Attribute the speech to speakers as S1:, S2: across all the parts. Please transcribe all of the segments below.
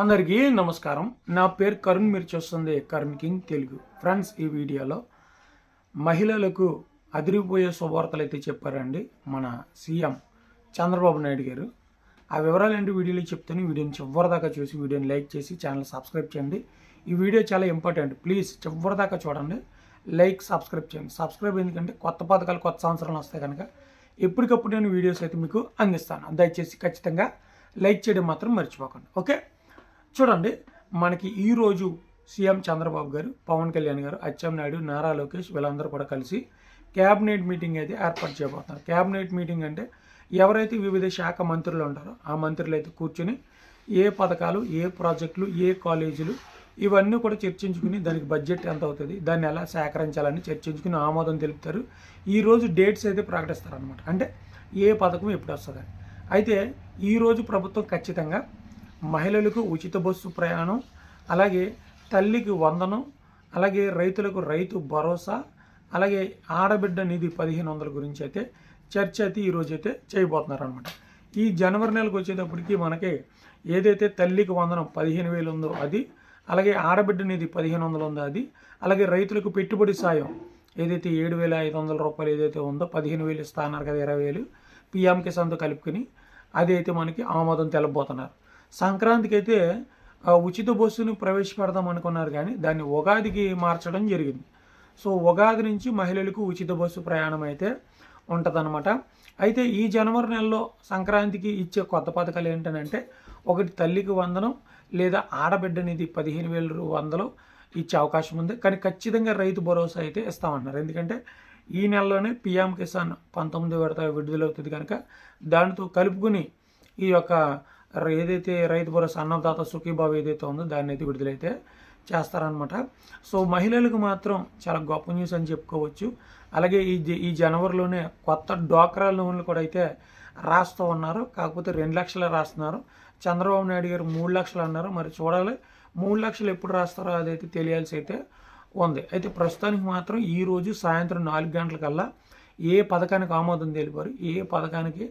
S1: అందరికీ నమస్కారం. నా పేరు కరుణ్ మీరు చూస్తుంది కరుణ్ కింగ్ తెలుగు. ఫ్రెండ్స్ ఈ వీడియోలో మహిళలకు అదిరిపోయే శుభవార్తలు అయితే చెప్పారండి మన సీఎం చంద్రబాబు నాయుడు గారు. ఆ వివరాలు ఏంటి వీడియోలో చెప్తాను. వీడియోని చివరి దాకా చూసి వీడియోని లైక్ చేసి ఛానల్ సబ్స్క్రైబ్ చేయండి. ఈ వీడియో చాలా ఇంపార్టెంట్. ప్లీజ్ చివరి దాకా చూడండి. లైక్ సబ్స్క్రైబ్ చేయండి. సబ్స్క్రైబ్ ఎందుకంటే కొత్త పథకాలు కొత్త సంవత్సరాలు వస్తాయి కనుక ఎప్పటికప్పుడు నేను వీడియోస్ అయితే మీకు అందిస్తాను. దయచేసి ఖచ్చితంగా లైక్ చేయడం మాత్రం మర్చిపోకండి. ఓకే? చూడండి మనకి ఈరోజు సీఎం చంద్రబాబు గారు పవన్ కళ్యాణ్ గారు అచ్చెన్నాయుడు నారా లోకేష్ వీళ్ళందరూ కూడా కలిసి క్యాబినెట్ మీటింగ్ అయితే ఏర్పాటు చేయబోతున్నారు. క్యాబినెట్ మీటింగ్ అంటే ఎవరైతే వివిధ శాఖ మంత్రులు ఉంటారో ఆ మంత్రులు అయితే కూర్చొని ఏ పథకాలు ఏ ప్రాజెక్టులు ఏ కాలేజీలు ఇవన్నీ కూడా చర్చించుకుని దానికి బడ్జెట్ ఎంత అవుతుంది దాన్ని ఎలా సేకరించాలని చర్చించుకుని ఆమోదం తెలుపుతారు. ఈరోజు డేట్స్ అయితే ప్రకటిస్తారు అంటే ఏ పథకం ఎప్పుడు వస్తుంది? అయితే ఈరోజు ప్రభుత్వం ఖచ్చితంగా మహిళలకు ఉచిత బస్సు ప్రయాణం అలాగే తల్లికి వందనం అలాగే రైతులకు రైతు భరోసా అలాగే ఆడబిడ్డ నిధి పదిహేను వందల గురించి అయితే చర్చ అయితే ఈరోజు అయితే చేయబోతున్నారు అనమాట ఈ జనవరి నెలకు వచ్చేటప్పటికి మనకి ఏదైతే తల్లికి వందనం పదిహేను వేలు ఉందో అది అలాగే ఆడబిడ్డ నిధి పదిహేను వందలు ఉందో అది అలాగే రైతులకు పెట్టుబడి సాయం ఏదైతే ఏడు వేల ఐదు వందల రూపాయలు ఏదైతే ఉందో పదిహేను వేలు ఇస్తా అన్నారు కదా ఇరవై వేలు పిఎం కిసాన్తో కలుపుకొని అది అయితే మనకి ఆమోదం తెలబోతున్నారు. సంక్రాంతికి అయితే ఉచిత బస్సును ప్రవేశపెడదాం అనుకున్నారు కానీ దాన్ని ఉగాదికి మార్చడం జరిగింది. సో ఉగాది నుంచి మహిళలకు ఉచిత బస్సు ప్రయాణం అయితే ఉంటుందన్నమాట. అయితే ఈ జనవరి నెలలో సంక్రాంతికి ఇచ్చే కొత్త పథకాలు ఏంటంటే ఒకటి తల్లికి వందనం లేదా ఆడబిడ్డనిది పదిహేను వేల వందలు ఇచ్చే అవకాశం ఉంది. కానీ ఖచ్చితంగా రైతు భరోసా అయితే ఇస్తామన్నారు ఎందుకంటే ఈ నెలలోనే పిఎం కిసాన్ పంతొమ్మిది విడత విడుదలవుతుంది కనుక దానితో కలుపుకుని ఈ యొక్క ఏదైతే రైతు భరోసా అన్నదాత సుఖీభావ ఏదైతే ఉందో దాన్ని అయితే విడుదలైతే చేస్తారనమాట సో మహిళలకు మాత్రం చాలా గొప్ప న్యూస్ అని చెప్పుకోవచ్చు. అలాగే ఈ ఈ జనవరిలోనే కొత్త డ్వాక్రా లోన్లు కూడా అయితే రాస్తూ ఉన్నారు. కాకపోతే రెండు లక్షలు రాస్తున్నారు. చంద్రబాబు నాయుడు గారు మూడు లక్షలు అన్నారు. మరి చూడాలి మూడు లక్షలు ఎప్పుడు రాస్తారో అదైతే తెలియాల్సి అయితే ఉంది. అయితే ప్రస్తుతానికి మాత్రం ఈరోజు సాయంత్రం నాలుగు గంటలకల్లా ఏ పథకానికి ఆమోదం తెలిపారు ఏ పథకానికి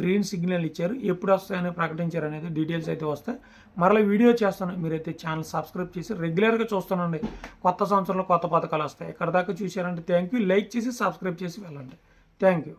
S1: గ్రీన్ సిగ్నల్ ఇచ్చారు ఎప్పుడు వస్తాయని ప్రకటించారు అనేది డీటెయిల్స్ అయితే వస్తాయి. మరలా వీడియో చేస్తాను. మీరైతే ఛానల్ సబ్స్క్రైబ్ చేసి రెగ్యులర్గా చూస్తానండి. కొత్త సంవత్సరంలో కొత్త పథకాలు వస్తాయి. ఎక్కడ దాకా చూశారంటే థ్యాంక్ యూ లైక్ చేసి సబ్స్క్రైబ్ చేసి వెళ్ళండి. Thank you